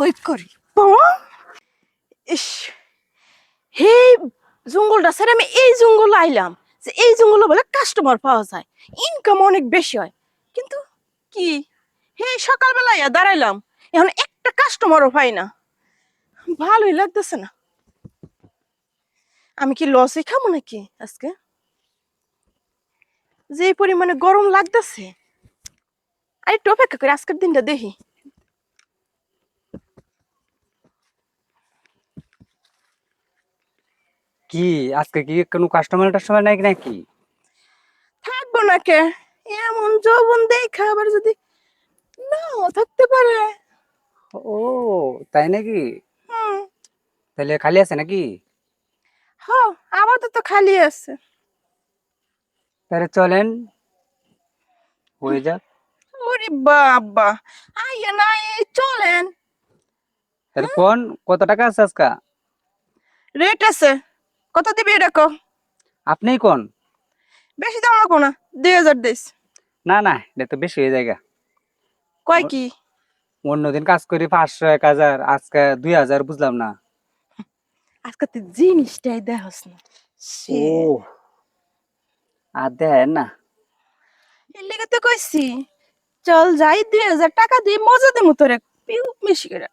হইত করি। ইস হে জঙ্গলটা স্যার আমি এই জঙ্গল আইলাম যে এই জঙ্গলে বলে কাস্টমার পাওয়া যায় ইনকাম অনেক বেশি হয়। কিন্তু কি? হে সকালবেলা ইয়া দাঁড়াইলাম এখন একটা কাস্টমারও পাই না। ভালোই লাগতেছে না। আমি কি লসে খাব নাকি আজকে? যে পরিমাণে গরম লাগতেছে। আর একটু অপেক্ষা করে আজকের দিনটা দেখি। কি? আজকে কি কোনো কাস্টমার টাস্টমার নাই নাকি থাকব না কে এমন যৌবন দেখা আবার যদি নাও থাকতে পারে। ও তাই নাকি? হুম। তাহলে খালি আছে নাকি? হ আপাতত খালি আছে। তাহলে চলেন হয়ে যাক। ওরে বাবা আইয়া না এই চলেন। তাহলে কোন কত টাকা আছে আজকা? রেট আছে। কত দিবি এটা কো? আপনিই কোন? বেশি দাম রাখো না দুই হাজার দিস। না না এটা তো বেশি হয়ে যায় গা। কয় কি? অন্যদিন কাজ করি পাঁচশো এক হাজার আজকে দুই হাজার বুঝলাম না। আজকে তুই জিনিসটাই দেখস না। সে আর দেন না। এর লেগে তো কইছি চল যাই দুই হাজার টাকা দিয়ে মজা দেবো তোরে পিউ মিশি করে।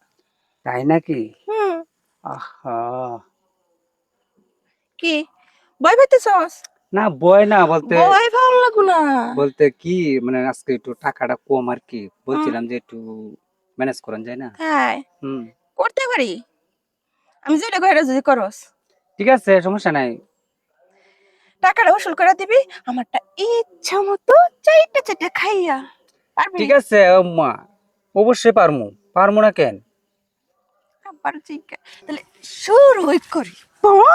তাই নাকি? হুম। আহা। কি? বই পাইতেছস? না না বলতে বই ভালো লাগু না। বলতে কি মানে আজকে একটু টাকাটা কম আর কি। বলছিলাম যে একটু ম্যানেজ করেন যায় না? হ্যাঁ। হুম। করতে পারি। আমি যেটা কইরা যদি করস। ঠিক আছে সমস্যা নাই। টাকাটা উসুল করে দিবি আমারটা ইচ্ছা মতো চাইটা চাইটা খাইয়া পারবি। ঠিক আছে মা অবশ্যই পারমু। পারমু না কেন? আবার জিজ্ঞা তাহলে শুরু হই করি। বাবা